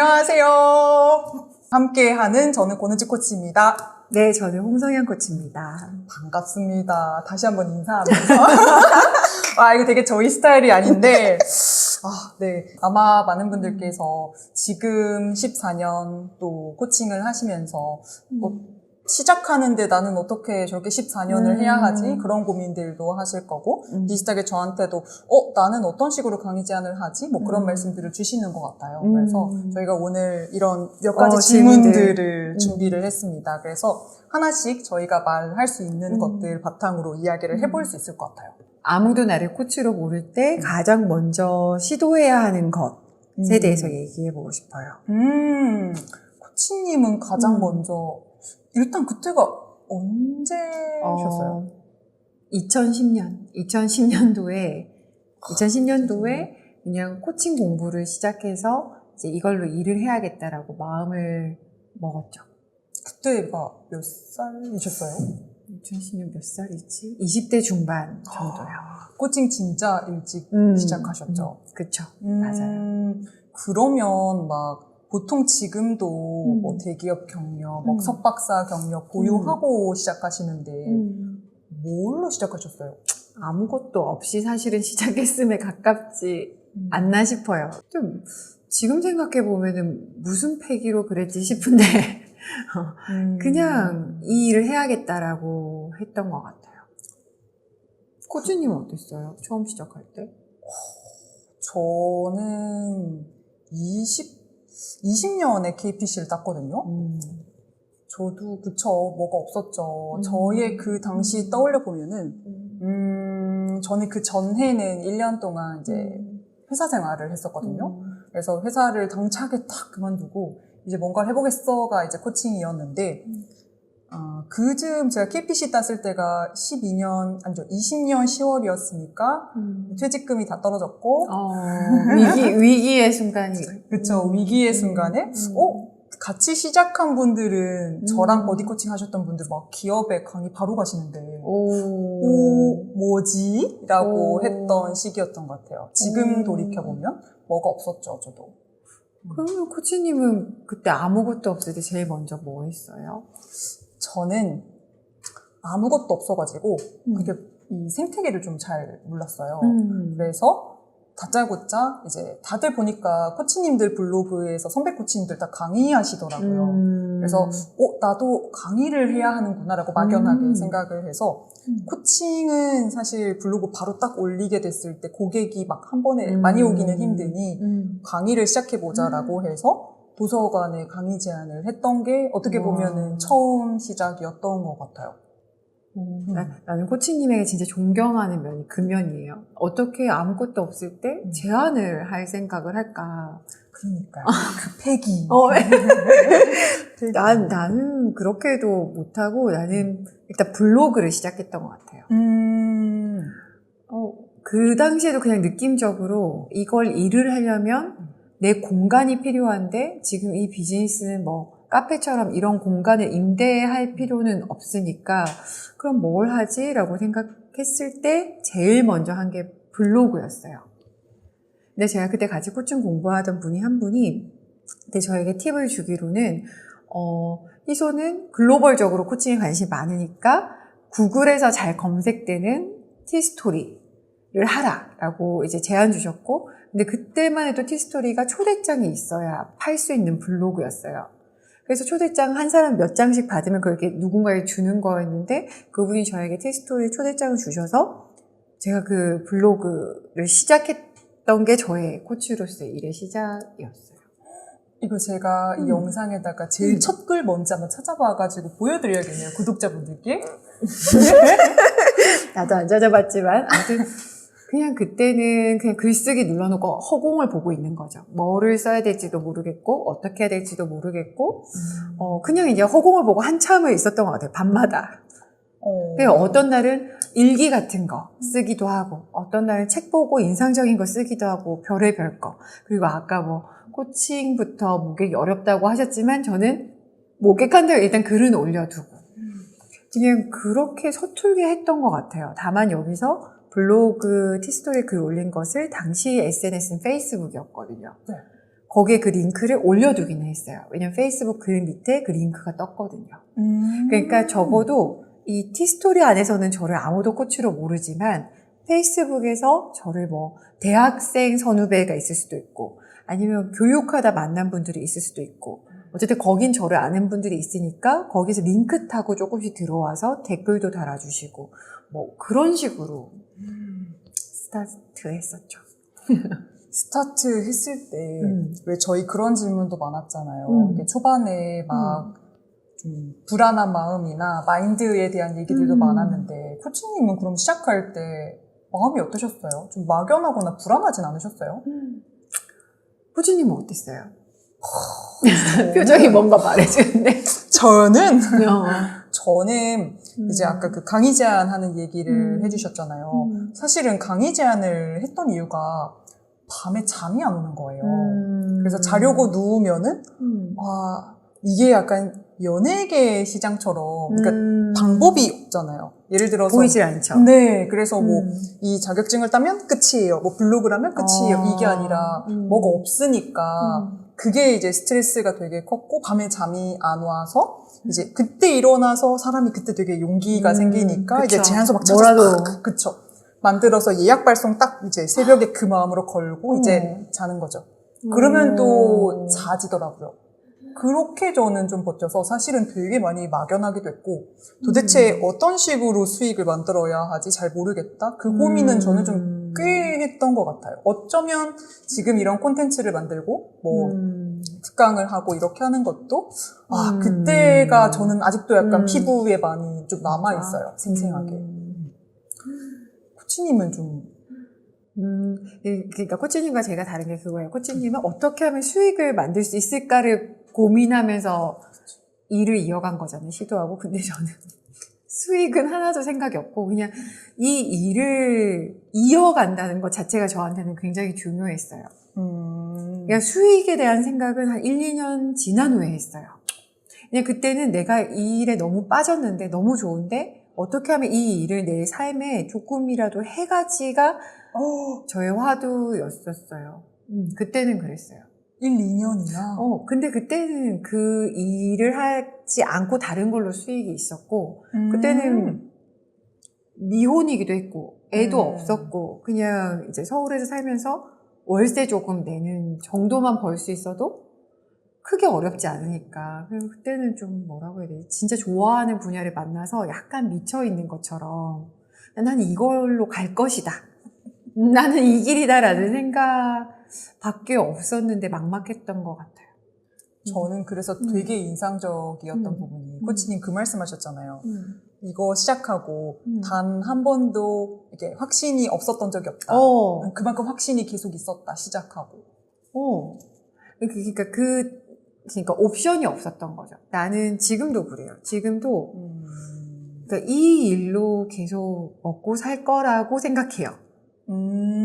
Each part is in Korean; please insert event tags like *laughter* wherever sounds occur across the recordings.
안녕하세요. 함께하는 저는 고는지 코치입니다. 네, 저는 홍성현 코치입니다. 반갑습니다. 다시 한번 인사하면서. *laughs* 아, 이거 되게 저희 스타일이 아닌데, 아, 네. 아마 많은 분들께서 지금 14년 또 코칭을 하시면서 뭐 시작하는데 나는 어떻게 저렇게 14년을 음. 해야 하지? 그런 고민들도 하실 거고, 음. 비슷하게 저한테도, 어, 나는 어떤 식으로 강의 제안을 하지? 뭐 그런 음. 말씀들을 주시는 것 같아요. 음. 그래서 저희가 오늘 이런 몇 가지 어, 질문들을 질문들. 음. 준비를 했습니다. 그래서 하나씩 저희가 말할 수 있는 음. 것들 바탕으로 이야기를 해볼 수 있을 것 같아요. 아무도 나를 코치로 모를 때 가장 먼저 시도해야 하는 것에 음. 대해서 얘기해 보고 싶어요. 음, 코치님은 가장 음. 먼저, 일단 그때가 언제셨어요? 2010년, 2010년도에 2010년도에 그냥 코칭 공부를 시작해서 이제 이걸로 일을 해야겠다라고 마음을 먹었죠. 그때가 몇 살이셨어요? 2010년 몇 살이지? 20대 중반 정도요. 코칭 진짜 일찍 음, 시작하셨죠? 음, 그쵸. 음, 맞아요. 그러면 막 보통 지금도 음. 뭐 대기업 경력, 뭐 음. 석박사 경력 보유하고 시작하시는데 음. 뭘로 시작하셨어요? 아무것도 없이 사실은 *laughs* 시작했음에 가깝지 않나 싶어요. 좀 지금 생각해 보면은 무슨 패기로 그랬지 싶은데 *laughs* 음. 그냥 이 일을 해야겠다라고 했던 것 같아요. 코치님은 어땠어요? 처음 시작할 때? 저는 20, 20년에 KPC를 땄거든요. 음. 저도 그쵸 뭐가 없었죠. 음. 저의 그 당시 떠올려 보면은 음 저는 그 전해는 1년 동안 이제 회사 생활을 했었거든요. 그래서 회사를 당차게 딱 그만두고 이제 뭔가를 해보겠어가 이제 코칭이었는데 음. 어, 그 즈음 제가 KPC 땄을 때가 12년 아니죠 20년 10월이었으니까 음. 퇴직금이 다 떨어졌고 어, 위기, *laughs* 위기의 순간이. 그쵸 음. 위기의 음. 순간에 음. 어 같이 시작한 분들은 저랑 음. 버디 코칭 하셨던 분들 막 기업에 강의 바로 가시는데 오. 오 뭐지? 라고 오. 했던 시기였던 것 같아요. 지금 오. 돌이켜보면 뭐가 없었죠 저도. 그러면 코치님은 그때 아무것도 없을 때 제일 먼저 뭐 했어요? 저는 아무것도 없어가지고 음. 그게 이 생태계를 좀 잘 몰랐어요. 음. 그래서 다짜고짜 이제 다들 보니까 코치님들 블로그에서 선배 코치님들 다 강의하시더라고요. 음. 그래서 어 나도 강의를 해야 하는구나라고 막연하게 음. 생각을 해서 음. 코칭은 사실 블로그 바로 딱 올리게 됐을 때 고객이 막 한 번에 음. 많이 오기는 힘드니 음. 강의를 시작해 보자라고 해서 도서관에 강의 제안을 했던 게 어떻게 와. 보면은 처음 시작이었던 것 같아요. 음. 나, 나는 코치님에게 진짜 존경하는 면이 그 면이에요. 어떻게 아무것도 없을 때 음. 제안을 할 생각을 할까? 그러니까요. 그 패기. *laughs* 어, *laughs* 패기. 난, 나는 그렇게도 못하고 나는 일단 블로그를 시작했던 것 같아요. 음. 어, 그 당시에도 그냥 느낌적으로 이걸 일을 하려면 내 공간이 필요한데 지금 이 비즈니스는 뭐 카페처럼 이런 공간을 임대할 필요는 없으니까 그럼 뭘 하지? 라고 생각했을 때 제일 먼저 한 게 블로그였어요. 근데 제가 그때 같이 코칭 공부하던 분이 한 분이 그때 저에게 팁을 주기로는 어, 희소는 글로벌적으로 코칭에 관심이 많으니까 구글에서 잘 검색되는 티스토리를 하라라고 이제 제안 주셨고 근데 그때만 해도 티스토리가 초대장이 있어야 팔 수 있는 블로그였어요. 그래서 초대장 한 사람 몇 장씩 받으면 그렇게 누군가에 주는 거였는데 그분이 저에게 티스토리 초대장을 주셔서 제가 그 블로그를 시작했던 게 저의 코치로서의 일의 시작이었어요. 이거 제가 이 음. 영상에다가 제일 음. 첫글 먼저 한번 찾아봐가지고 보여드려야겠네요. 구독자분들께. *laughs* 나도 안 찾아봤지만 아무튼 그냥 그때는 그냥 글쓰기 눌러놓고 허공을 보고 있는 거죠. 뭐를 써야 될지도 모르겠고 어떻게 해야 될지도 모르겠고 어 그냥 이제 허공을 보고 한참을 있었던 것 같아요. 밤마다. 어. 어떤 날은 일기 같은 거 쓰기도 하고 어떤 날은 책 보고 인상적인 거 쓰기도 하고 별의별 거 그리고 아까 뭐 코칭부터 목액이 어렵다고 하셨지만 저는 목액한다고 일단 글은 올려두고 그냥 그렇게 서툴게 했던 것 같아요. 다만 여기서 블로그 티스토리 글 올린 것을 당시 SNS는 페이스북이었거든요. 네. 거기에 그 링크를 올려두기는 했어요. 왜냐면 페이스북 글 밑에 그 링크가 떴거든요. 음. 그러니까 적어도 이 티스토리 안에서는 저를 아무도 코치로 모르지만 페이스북에서 저를 뭐 대학생 선후배가 있을 수도 있고 아니면 교육하다 만난 분들이 있을 수도 있고 어쨌든 거긴 저를 아는 분들이 있으니까 거기서 링크 타고 조금씩 들어와서 댓글도 달아주시고 뭐 그런 식으로 음. 스타트 했었죠. *laughs* 스타트 했을 때, 음. 왜 저희 그런 질문도 많았잖아요. 음. 초반에 막, 좀 불안한 마음이나 마인드에 대한 얘기들도 음. 많았는데, 코치님은 그럼 시작할 때 마음이 어떠셨어요? 좀 막연하거나 불안하진 않으셨어요? 호주님은 어땠어요? *laughs* 표정이 뭔가 말해주는데. *laughs* 저는, 어. 저는 이제 아까 그 강의 제안 하는 얘기를 음. 해주셨잖아요. 음. 사실은 강의 제안을 했던 이유가 밤에 잠이 안 오는 거예요. 음. 그래서 자려고 누우면은 음. 와 이게 약간 연예계 시장처럼 그러니까 음. 방법이 없잖아요. 예를 들어서 보이질 않죠. 네 그래서 뭐 음. 이 자격증을 따면 끝이에요. 뭐 블로그라면 끝이에요. 아. 이게 아니라 음. 뭐가 없으니까 음. 그게 이제 스트레스가 되게 컸고 밤에 잠이 안 와서 이제 그때 일어나서 사람이 그때 되게 용기가 음, 생기니까 이제 그쵸. 제안서 막 찾아서 뭐라도. 크- *laughs* 그쵸 만들어서 예약 발송 딱 이제 새벽에 그 마음으로 걸고 이제 자는 거죠. 그러면 또 음. 자지더라고요. 그렇게 저는 좀 버텨서 사실은 되게 많이 막연하기도 했고 도대체 음. 어떤 식으로 수익을 만들어야 하지 잘 모르겠다. 그 고민은 음. 저는 좀 꽤 했던 것 같아요. 어쩌면 지금 이런 콘텐츠를 만들고 뭐 음. 특강을 하고 이렇게 하는 것도 아 음. 그때가 저는 아직도 약간 음. 피부에 많이 좀 남아 있어요. 생생하게. 음. 코치님은 좀 음, 이- 그러니까 코치님과 제가 다른 게 그거예요. 코치님은 어떻게 하면 수익을 만들 수 있을까를 고민하면서 일을 이어간 거잖아요. 시도하고. 근데 저는 수익은 하나도 생각이 없고 그냥 이 일을 이어간다는 것 자체가 저한테는 굉장히 중요했어요. 음, 그냥 수익에 대한 생각은 한 1, 2년 지난 후에 했어요. 그냥 그때는 내가 이 일에 너무 빠졌는데 너무 좋은데 어떻게 하면 이 일을 내 삶에 조금이라도 해가지가 어, 저의 화두였었어요. 음, 그때는 그랬어요. 1, 2년이나 어, 근데 그때는 그 일을 하지 않고 다른 걸로 수익이 있었고, 그때는 미혼이기도 했고, 애도 음. 없었고, 그냥 이제 서울에서 살면서 월세 조금 내는 정도만 벌 수 있어도 크게 어렵지 않으니까. 그래서 그때는 좀 뭐라고 해야 되지? 진짜 좋아하는 분야를 만나서 약간 미쳐 있는 것처럼 나는 이걸로 갈 것이다. 나는 이 길이다라는 생각밖에 없었는데 막막했던 것 같아요. 저는 그래서 음. 되게 인상적이었던 음. 부분이 음. 코치님 그 말씀하셨잖아요. 음. 이거 시작하고 음. 단한 번도 이게 확신이 없었던 적이 없다. 어, 그만큼 확신이 계속 있었다. 시작하고. 어. 그- 그러니까 그, 그러니까 옵션이 없었던 거죠. 나는 지금도 그래요. 지금도 음. 그러니까 이 일로 계속 먹고 살 거라고 생각해요. 음,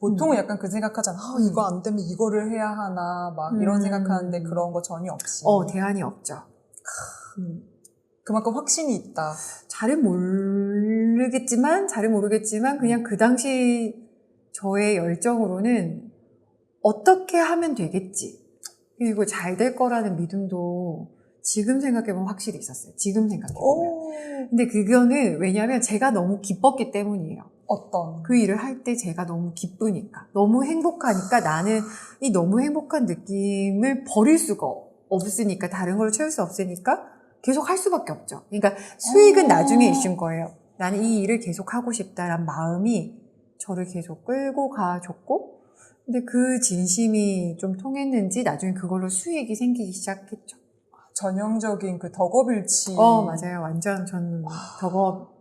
보통은 음. 약간 그 생각하잖아. 아, 음. 이거 안 되면 이거를 해야 하나, 막 이런 음. 생각하는데 그런 거 전혀 없이. 어, 대안이 없죠. 음. 그만큼 확신이 있다. 잘은 모르겠지만, 잘은 모르겠지만, 그냥 그 당시 저의 열정으로는 어떻게 하면 되겠지. 그리고 잘 될 거라는 믿음도 지금 생각해보면 확실히 있었어요. 지금 생각해보면. 오, 근데 그거는 왜냐면 제가 너무 기뻤기 때문이에요. 어떤. 그 일을 할 때 제가 너무 기쁘니까. 너무 행복하니까 나는 이 너무 행복한 느낌을 버릴 수가 없으니까, 다른 걸로 채울 수 없으니까 계속 할 수밖에 없죠. 그러니까 수익은 어. 나중에 이슈인 거예요. 나는 이 일을 계속 하고 싶다란 마음이 저를 계속 끌고 가줬고, 근데 그 진심이 좀 통했는지 나중에 그걸로 수익이 생기기 시작했죠. 전형적인 그 덕업일치. 어, 맞아요. 완전 저는 진짜.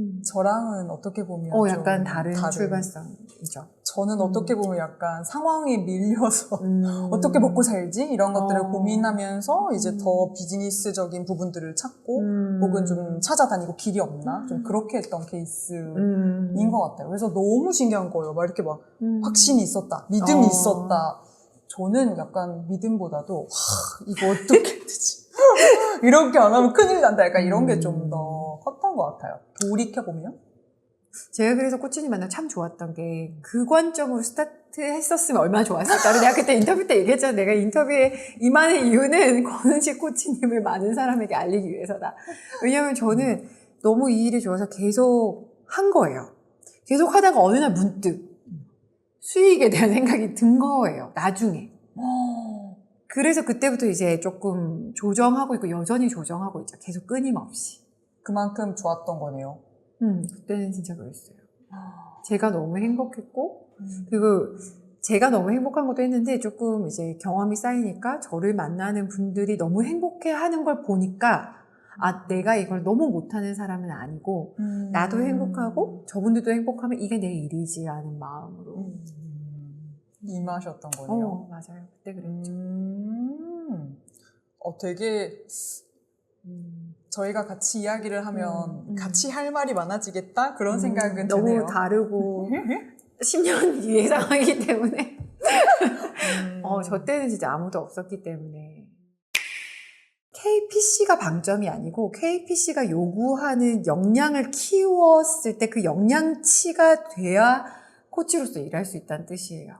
음. 저랑은 어떻게 보면. 어, 좀 약간 다른 출발선이죠. 저는 음. 어떻게 보면 약간 상황에 밀려서 *laughs* 음. *laughs* 어떻게 먹고 살지? 이런 것들을 어. 고민하면서 이제 음. 더 비즈니스적인 부분들을 찾고 음. 혹은 좀 찾아다니고 길이 없나? 좀 음. 그렇게 했던 케이스인 음. 것 같아요. 그래서 너무 신기한 거예요. 막 이렇게 막 음. 확신이 있었다. 믿음이 어. 있었다. 저는 약간 믿음보다도 와, 이거 *laughs* 어떻게 되지? 이렇게 안 하면 큰일 난다. 약간 이런 게좀 음. 더 컸던 것 같아요. 돌이켜보면. 제가 그래서 코치님 만나 참 좋았던 게 그 관점으로 스타트 했었으면 얼마나 좋았을까. 내가 그때 인터뷰 때 얘기했잖아. 내가 인터뷰에 임하는 이유는 *laughs* 권은식 코치님을 많은 사람에게 알리기 위해서다. 왜냐면 저는 너무 이 일이 좋아서 계속 한 거예요. 계속 하다가 어느 날 문득 수익에 대한 생각이 든 거예요. 나중에. 그래서 그때부터 이제 조금 조정하고 있고 여전히 조정하고 있죠. 계속 끊임없이. 그만큼 좋았던 거네요. 음, 그때는 진짜 그랬어요. 제가 너무 행복했고, 그리고 제가 너무 행복한 것도 했는데 조금 이제 경험이 쌓이니까 저를 만나는 분들이 너무 행복해 하는 걸 보니까 아, 내가 이걸 너무 못하는 사람은 아니고 음. 나도 행복하고 저분들도 행복하면 이게 내 일이지라는 마음으로. 음. 임하셨던 거네요. 어, 맞아요. 그때 그랬죠. 음. 어, 되게 음. 저희가 같이 이야기를 하면 음, 음. 같이 할 말이 많아지겠다 그런 생각은 너무 드네요. 다르고 10년 뒤의 상황이기 때문에 음. 어, 저 때는 진짜 아무도 없었기 때문에. KPC가 방점이 아니고 KPC가 요구하는 역량을 키웠을 때 그 역량치가 돼야 코치로서 일할 수 있다는 뜻이에요.